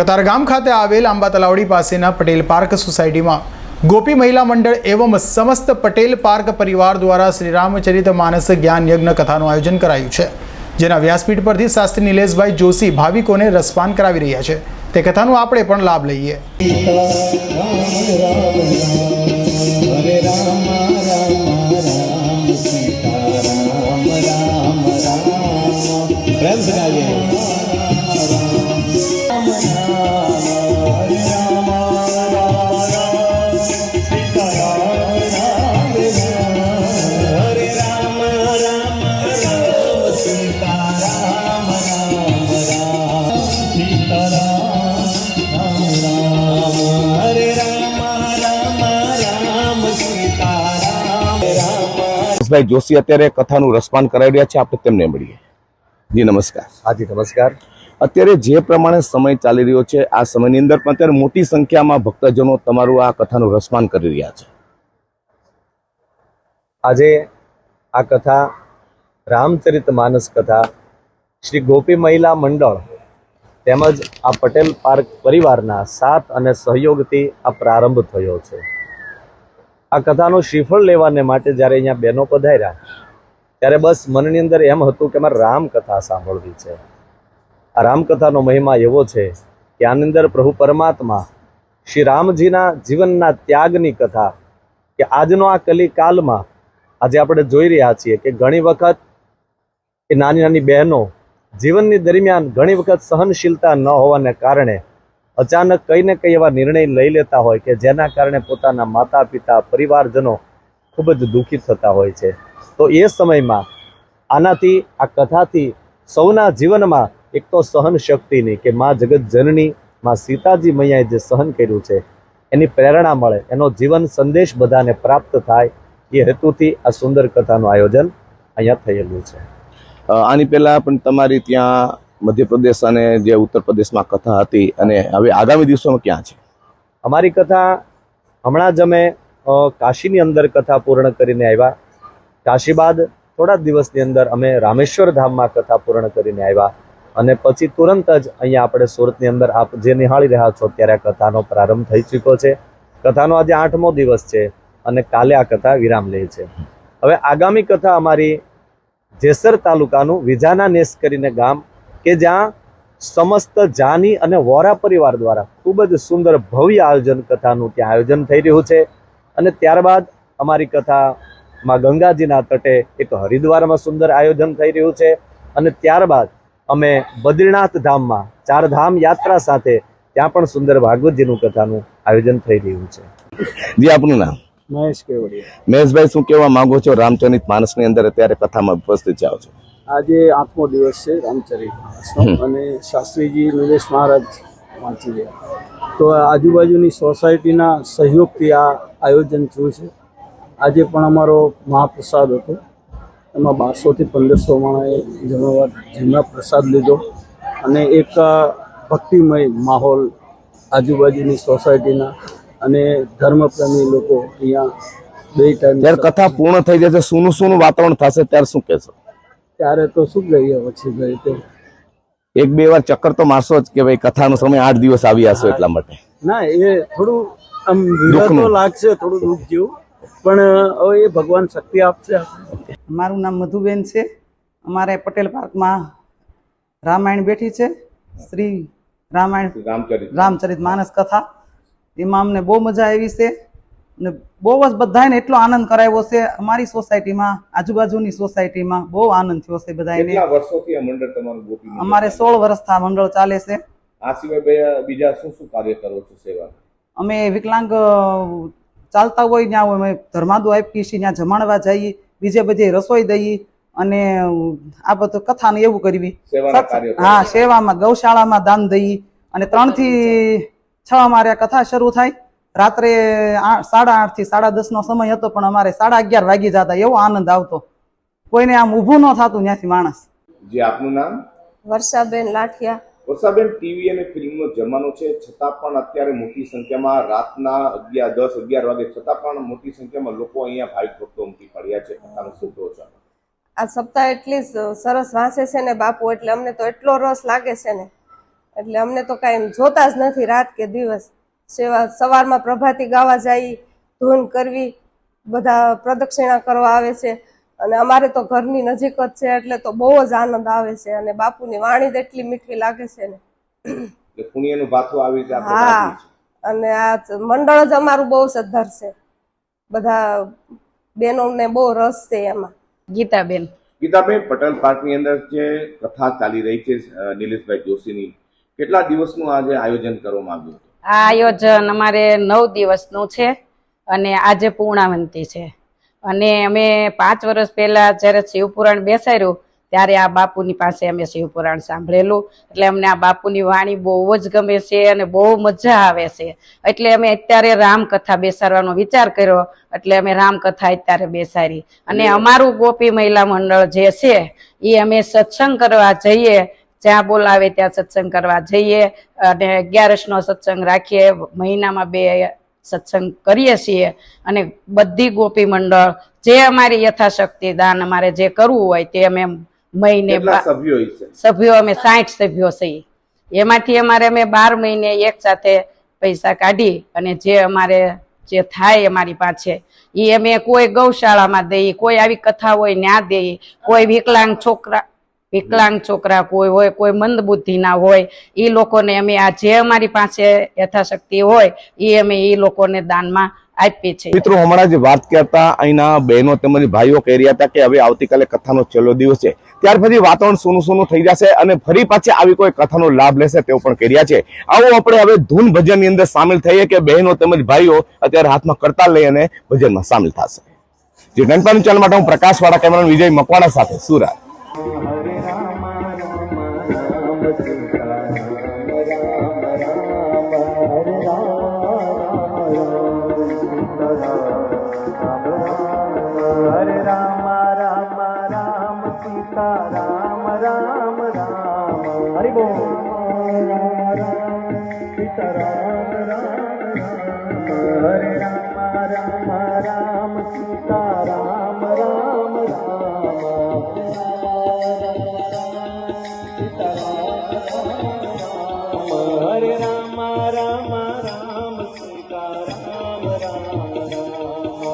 કતારગામ ખાતે આવેલ આંબા તલાવડી પાસેના પટેલ પાર્ક સોસાયટીમાં ગોપી મહિલા મંડળ એવં સમસ્ત પટેલ પાર્ક પરિવાર દ્વારા શ્રી રામચરિત માનસ જ્ઞાન યજ્ઞ કથાનું આયોજન કરાયું છે, જેના વ્યાસપીઠ પરથી શાસ્ત્રી નિલેશભાઈ જોશી ભાવિકોને રસપાન કરાવી રહ્યા છે. તે કથાનો આપણે પણ લાભ લઈએ. राम જોશી અત્યારે કથાનું રસપાન કરાવી રહ્યા છે. આપણે તેમને મળીએ. જી નમસ્કાર. હાજી નમસ્કાર. અત્યારે જે પ્રમાણે સમય ચાલી રહ્યો છે આ સમયની અંદર પણ અત્યારે મોટી સંખ્યામાં ભક્તજનો તમારું આ કથાનું રસપાન કરી રહ્યા છે. આજે આ કથા રામચરિત માનસ કથા શ્રી ગોપી મહિલા મંડળ તેમજ આ પટેલ પાર્ક પરિવારના સાથ અને સહયોગથી આ પ્રારંભ થયો છે. આ કથાનું શ્રીફળ લેવાને માટે જ્યારે અહીંયા બહેનો પધાર્યા, ત્યારે બસ મનની અંદર એમ હતું કે મારે રામકથા સાંભળવી છે. આ રામકથાનો મહિમા એવો છે કે આની અંદર પ્રભુ પરમાત્મા શ્રી રામજીના જીવનના ત્યાગની કથા કે આજનો આ કલિકાલમાં આજે આપણે જોઈ રહ્યા છીએ કે ઘણી વખત એ નાની નાની બહેનો જીવનની દરમિયાન ઘણી વખત સહનશીલતા ન હોવાને કારણે અચાનક કંઈ ને કંઈ એવા નિર્ણય લઈ લેતા હોય કે જેના કારણે પોતાના માતા પિતા પરિવારજનો ખૂબ જ દુઃખી થતા હોય છે. તો એ સમયમાં આનાથી, આ કથાથી સૌના જીવનમાં એક તો સહન શક્તિની કે મા જગત જનની મા સીતાજી મૈયાએ જે સહન કર્યું છે, એની પ્રેરણા મળે, એનો જીવન સંદેશ બધાને પ્રાપ્ત થાય, એ હેતુથી આ સુંદર કથાનું આયોજન અહીંયા થયેલું છે. આની પહેલાં પણ તમારી ત્યાં મધ્યપ્રદેશ અને જે ઉત્તર પ્રદેશમાં કથા હતી અને હવે આગામી દિવસોમાં ક્યાં છે? અમારી કથા હમણાં જ અમે કાશીની અંદર કથા પૂર્ણ કરીને આવ્યા. કાશી બાદ થોડા દિવસની અંદર અમે રામેશ્વર ધામમાં કથા પૂર્ણ કરીને આવ્યા. અને પછી તુરંત જ અહીંયા આપણે સુરતની અંદર આપ જે નિહાળી રહ્યા છો ત્યારે આ કથાનો પ્રારંભ થઈ ચૂક્યો છે. કથાનો આજે આઠમો દિવસ છે અને કાલે આ કથા વિરામ લે છે. હવે આગામી કથા અમારી જેસર તાલુકાનું વિજાના નેસ કરીને ગામ કે જ્યાં સમસ્ત જાની અને વોરા પરિવાર દ્વારા ખૂબ જ સુંદર ભવ્ય આયોજન કથાનું ત્યાં આયોજન થઈ રહ્યું છે. અને ત્યારબાદ અમારી કથા માં ગંગાજીના તટે એક હરિદ્વારમાં સુંદર આયોજન થઈ રહ્યું છે. અને ત્યારબાદ અમે બદ્રીનાથ ધામમાં ચાર ધામ યાત્રા સાથે ત્યાં પણ સુંદર ભાગવતજીનું કથાનું આયોજન થઈ રહ્યું છે. જી આપનું નામ? મહેશ કેવડિયા. મહેશભાઈ શું કહેવા માંગો છો? રામચરિત માનસની અંદર અત્યારે કથામાં ઉપસ્થિત જાઓ છો. આજે આઠમો દિવસ છે રામચરિત અને શાસ્ત્રીજી નિલેશ મહારાજ વાંચી રહ્યા. તો આજુબાજુની સોસાયટીના સહયોગથી આ આયોજન થયું છે. આજે પણ અમારો મહાપ્રસાદ હતો. એમાં બારસોથી પંદરસો માણસે જમણવાર જમણા પ્રસાદ લીધો અને એક ભક્તિમય માહોલ આજુબાજુની સોસાયટીના અને ધર્મપ્રેમી લોકો અહીંયા બે ટાઈમ જ્યારે કથા પૂર્ણ થઈ જશે સૂનું સૂનું વાતાવરણ થશે? ત્યારે શું કહેશો? ત્યારે તો શું કહીએ પછી ગઈ તો? એક બે વાર ચક્કર તો મારશો જ કે ભાઈ કથાનો સમય આઠ દિવસ આવી હશો એટલા માટે. ના એ થોડું આમ તો લાગશે થોડું દુઃખ જેવું. પણ હવે એ ભગવાન શક્તિ આપશે. મારું નામ મધુબેન છે. અમારે પટેલ પાર્કમાં રામાયણ બેઠી છે. શ્રી રામાયણ રામચરિત રામચરિત માનસ કથા. એમાં અમને બહુ મજા આવી છે. અને બહુ જ બધાને એટલો આનંદ કરાવ્યો છે. અમારી સોસાયટીમાં આજુબાજુની સોસાયટીમાં બહુ આનંદ થયો છે બધાને વર્ષોથી આ મંડળ તમારું ગોપી અમારે સોળ વર્ષથી આ મંડળ ચાલે છે. આ સિવાય બીજા શું શું કાર્ય કરો છો સેવા અમે વિકલાંગ ચાલતા હોય ત્યાં હોય અમે ધર્માદુ આપીએ છીએ ત્યાં જમાડવા જઈએ બીજે બધે રસોઈ દઈએ અને આ બધું કથાને એવું કરવી. હા સેવામાં ગૌશાળામાં દાન દઈએ અને ત્રણથી છ. અમારે કથા શરૂ થાય. રાત્રે સાડા આઠથી સાડા દસ નો સમય હતો પણ અમારે સાડા અગિયાર વાગી જતા એવો આનંદ આવતો. કોઈને આમ ઊભું ન થતું ત્યાંથી માણસ. જે આપનું નામ? વર્ષાબેન લાઠિયા. વર્ષાબેન ટીવી અને ફિલ્મનો જમાનો છે. છતાં પણ અત્યારે મોટી સંખ્યામાં રાતના અગિયાર દસ અગિયાર વાગે છતાં પણ મોટી સંખ્યામાં લોકો અહીંયા ભાવિક ભક્તો ઉમટી પડ્યા છે. કથાનો શું કહો છો આ સપ્તાહ એટલી સરસ વાંચે છે ને બાપુ એટલે અમને તો એટલો રસ લાગે છે ને. એટલે અમને તો કાંઈ જોતા જ નથી રાત કે દિવસ. સેવા સવારમાં પ્રભાતી ગાવા જઈ ધૂન કરવી બધા પ્રદક્ષિણા કરવા આવે છે. અને અમારે તો ઘરની નજીક જ છે એટલે તો બહુ જ આનંદ આવે છે અને બાપુની વાણી જ એટલી મીઠી લાગે છે ને. પુણ્યનું ભાથું આવી રીતે હા અને આ મંડળ જ અમારું બહુ સદ્ધર છે. બધા બહેનોને બહુ રસ છે એમાં. ગીતાબેન. ગીતાબેન પટેલ પાર્કની અંદર જે કથા ચાલી રહી છે નિલેશભાઈ જોશીની કેટલા દિવસનું આજે આયોજન કરવામાં આવ્યું હતું? આ આયોજન અમારે નવ દિવસનું છે અને આજે પૂર્ણાવંતી છે. અને અમે પાંચ વર્ષ પહેલા જ્યારે શિવપુરાણ બેસાડ્યું, ત્યારે આ બાપુની પાસે અમે શિવપુરાણ સાંભળેલું. એટલે અમને આ બાપુની વાણી બહુ જ ગમે છે અને બહુ મજા આવે છે. એટલે અમે અત્યારે રામકથા બેસાડવાનો વિચાર કર્યો, એટલે અમે રામકથા અત્યારે બેસાડી. અને અમારું ગોપી મહિલા મંડળ જે છે એ અમે સત્સંગ કરવા જઈએ જ્યાં બોલાવે ત્યાં સત્સંગ કરવા જઈએ અને અગિયારસનો સત્સંગ રાખીએ. મહિનામાં બે સત્સંગ કરીએ છીએ અને બધી ગોપી મંડળ જે અમારી યથાશક્તિ દાન અમારે જે કરવું હોય તે અમે મહિને સભ્યો અમે સાઠ સભ્યો છીએ. એમાંથી અમારે અમે બાર મહિને એક સાથે પૈસા કાઢી અને જે અમારે જે થાય અમારી પાસે એ અમે કોઈ ગૌશાળામાં દઈએ કોઈ આવી કથા હોય ન્યા દઈએ કોઈ વિકલાંગ છોકરા વિકલાંગ છોકરા કોઈ હોય, કોઈ મંદ બુદ્ધિના હોય એ લોકોને અમે આ જે અમારી પાસે યથાશક્તિ હોય એ અમે એ લોકોને દાનમાં આપીએ છીએ. મિત્રો, હમણાં જ વાત કરતા અહીંના બહેનો તેમજ ભાઈઓ કહી રહ્યા હતા કે હવે આવતીકાલે કથાનો છેલ્લો દિવસ છે. ત્યાર પછી વાતાવરણ સોનું સોનું થઈ જશે અને ફરી પાછી આવી કોઈ કથાનો લાભ લેશે તેવું પણ કહી રહ્યા છે. આવો આપણે હવે ધૂન ભજનની અંદર સામેલ થઈએ કે બહેનો તેમજ ભાઈઓ અત્યારે હાથમાં કરતા લઈ અને ભજનમાં સામેલ થશે. જે ગણપાનું ચેનલ માટે હું પ્રકાશવાળા કેમેરામેન વિજય મકવાણા સાથે સુરત. சதா ராம ராம ராம ஹரிபோ சீதாராம ராம ராம ஹரே ராம ராம